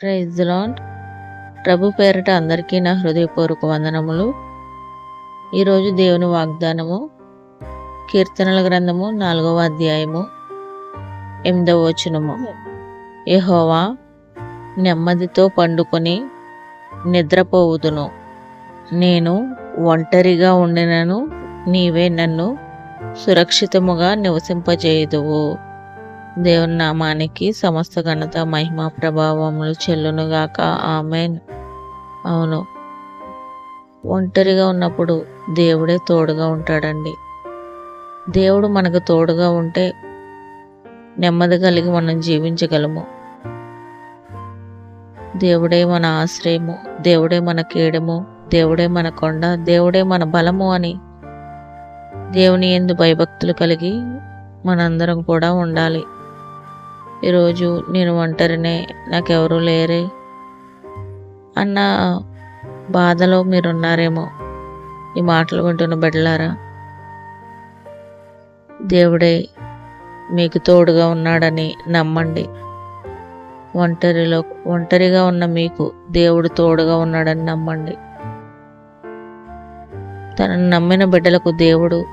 Praise lord ప్రభు పేరిట అందరికీ నా హృదయపూర్వక వందనములు. ఈరోజు దేవుని వాగ్దానము కీర్తనల గ్రంథము నాలుగవ అధ్యాయము ఎనిమిదవ వచనము. యహోవా నెమ్మదితో పండుకొని నిద్రపోవుదును. నేను ఒంటరిగా ఉండినను నీవే నన్ను సురక్షితముగా నివసింపజేయుదువు. దేవుని నామానికి సమస్త ఘనత మహిమ ప్రభావములు చెల్లునుగాక. ఆమెన్. అవును. ఒంటరిగా ఉన్నప్పుడు దేవుడే తోడుగా ఉంటాడండి. దేవుడు మనకు తోడుగా ఉంటే నెమ్మది కలిగి మనం జీవించగలము. దేవుడే మన ఆశ్రయము దేవుడే మన కీడము దేవుడే మన కొండ దేవుడే మన బలము అని దేవుని ఎందు భయభక్తులు కలిగి మనందరం కూడా ఉండాలి. ఈరోజు నేను ఒంటరినే నాకెవరూ లేరే అన్న బాధలో మీరున్నారేమో ఈ మాటలు వింటున్న బిడ్డలారా. దేవుడే మీకు తోడుగా ఉన్నాడని నమ్మండి. ఒంటరిలో ఒంటరిగా ఉన్న మీకు దేవుడు తోడుగా ఉన్నాడని నమ్మండి. తనను నమ్మిన బిడ్డలకు దేవుడు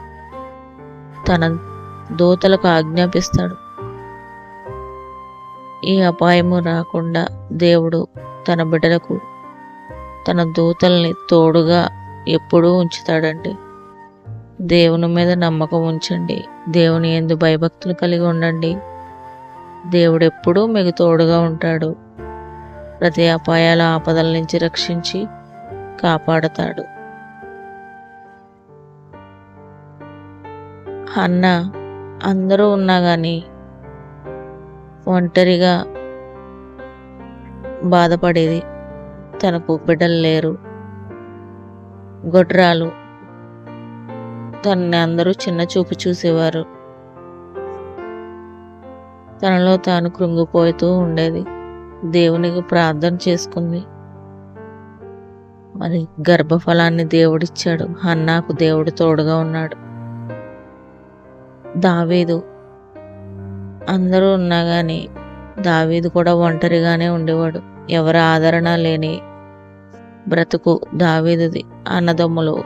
తన దూతలకు ఆజ్ఞాపిస్తాడు. ఈ అపాయము రాకుండా దేవుడు తన బిడ్డలకు తన దూతల్ని తోడుగా ఎప్పుడూ ఉంచుతాడండి. దేవుని మీద నమ్మకం ఉంచండి. దేవుని ఎందు భయభక్తులు కలిగి ఉండండి. దేవుడు ఎప్పుడూ మీకు తోడుగా ఉంటాడు. ప్రతి అపాయాల ఆపదల నుంచి రక్షించి కాపాడతాడు. అన్న అందరూ ఉన్నా కానీ ఒంటరిగా బాధపడేది. తనకు బిడ్డలు లేరు. గొడ్రాలు తనని అందరూ చిన్న చూపు చూసేవారు. తనలో తాను కృంగిపోతూ ఉండేది. దేవునికి ప్రార్థన చేసుకుంది. మరి గర్భఫలాన్ని దేవుడిచ్చాడు. హన్నాకు దేవుడు తోడుగా ఉన్నాడు. దావీదు అందరూ ఉన్నా కానీ దావీదు కూడా ఒంటరిగానే ఉండేవాడు. ఎవరి ఆదరణ లేని బ్రతుకు దావీదుది. అన్నదమ్ములు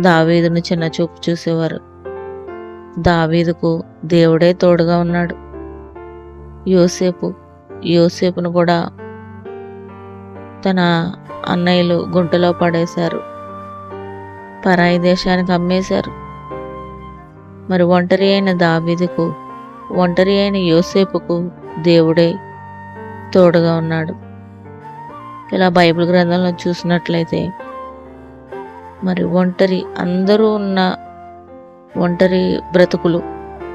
దావీదును చిన్న చూపు చూసేవారు. దావీదుకు దేవుడే తోడుగా ఉన్నాడు. యోసేపు యోసేపును కూడా తన అన్నయ్యలు గుంటలో పడేశారు. పరాయి దేశానికి అమ్మేశారు. మరి ఒంటరి అయిన దావీదుకు ఒంటరి అయిన యోసేపుకు దేవుడే తోడుగా ఉన్నాడు. ఇలా బైబిల్ గ్రంథంలో చూసినట్లయితే మరి ఒంటరి అందరూ ఉన్న ఒంటరి బ్రతుకులు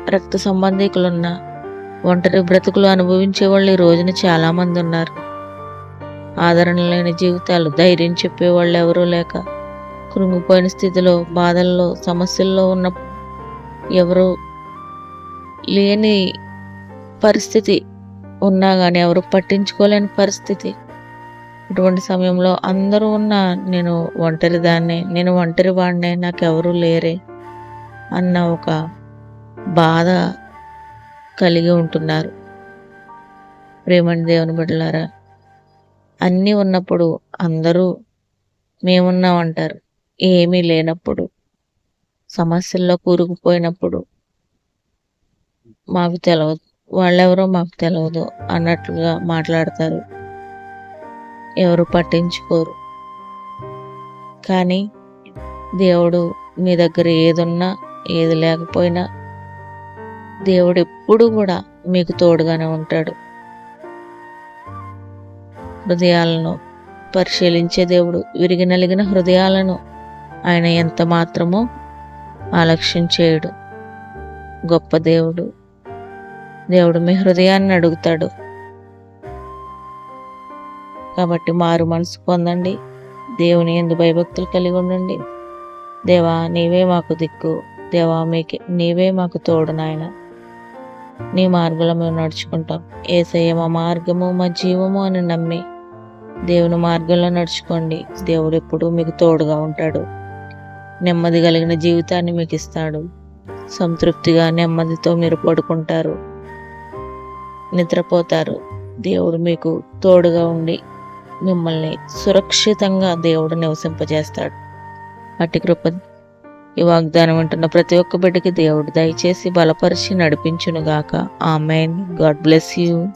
రక్త సంబంధికులున్న ఒంటరి బ్రతుకులు అనుభవించే వాళ్ళు ఈ రోజున చాలామంది ఉన్నారు. ఆదరణ లేని జీవితాలు ధైర్యం చెప్పేవాళ్ళు ఎవరూ లేక కృంగిపోయిన స్థితిలో బాధల్లో సమస్యల్లో ఉన్న ఎవరు లేని పరిస్థితి ఉన్నా కానీ ఎవరు పట్టించుకోలేని పరిస్థితి. ఇటువంటి సమయంలో అందరూ ఉన్న నేను ఒంటరి దాన్ని నేను ఒంటరి వాడినే నాకెవరూ లేరే అన్న ఒక బాధ కలిగి ఉంటున్నారు. ప్రేమని దేవుని బిడ్డలారా అన్నీ ఉన్నప్పుడు అందరూ మేమున్నామంటారు ఏమీ లేనప్పుడు సమస్యల్లో కూరుకుపోయినప్పుడు మాకు తెలియదు వాళ్ళెవరో మాకు తెలియదు అన్నట్లుగా మాట్లాడతారు. ఎవరు పట్టించుకోరు. కానీ దేవుడు మీ దగ్గర ఏదున్నా ఏది లేకపోయినా దేవుడు ఎప్పుడు కూడా మీకు తోడుగానే ఉంటాడు. హృదయాలను పరిశీలించే దేవుడు విరిగి నలిగిన హృదయాలను ఆయన ఎంత మాత్రమో ఆలక్ష్యం చేయడు. గొప్ప దేవుడు. దేవుడు మీ హృదయాన్ని అడుగుతాడు. కాబట్టి మారు మనసు పొందండి. దేవుని ఎందు భయభక్తులు కలిగి ఉండండి. దేవా నీవే మాకు దిక్కు. దేవా మీకే నీవే మాకు తోడు నాయన. నీ మార్గంలో మేము నడుచుకుంటాం. ఏసయ్య మా మార్గము మా జీవము అని నమ్మి దేవుని మార్గంలో నడుచుకోండి. దేవుడు ఎప్పుడూ మీకు తోడుగా ఉంటాడు. నెమ్మది కలిగిన జీవితాన్ని మీకు ఇస్తాడు. సంతృప్తిగా నెమ్మదితో మీరు పడుకుంటారు. నిద్రపోతారు. దేవుడు మీకు తోడుగా ఉండి మిమ్మల్ని సురక్షితంగా దేవుడు నివసింపజేస్తాడు. అట్టి కృప ఈ వాగ్దానం వింటున్న ప్రతి ఒక్క బిడ్డకి దేవుడు దయచేసి బలపరిచి నడిపించునుగాక. ఆమెన్. God bless you.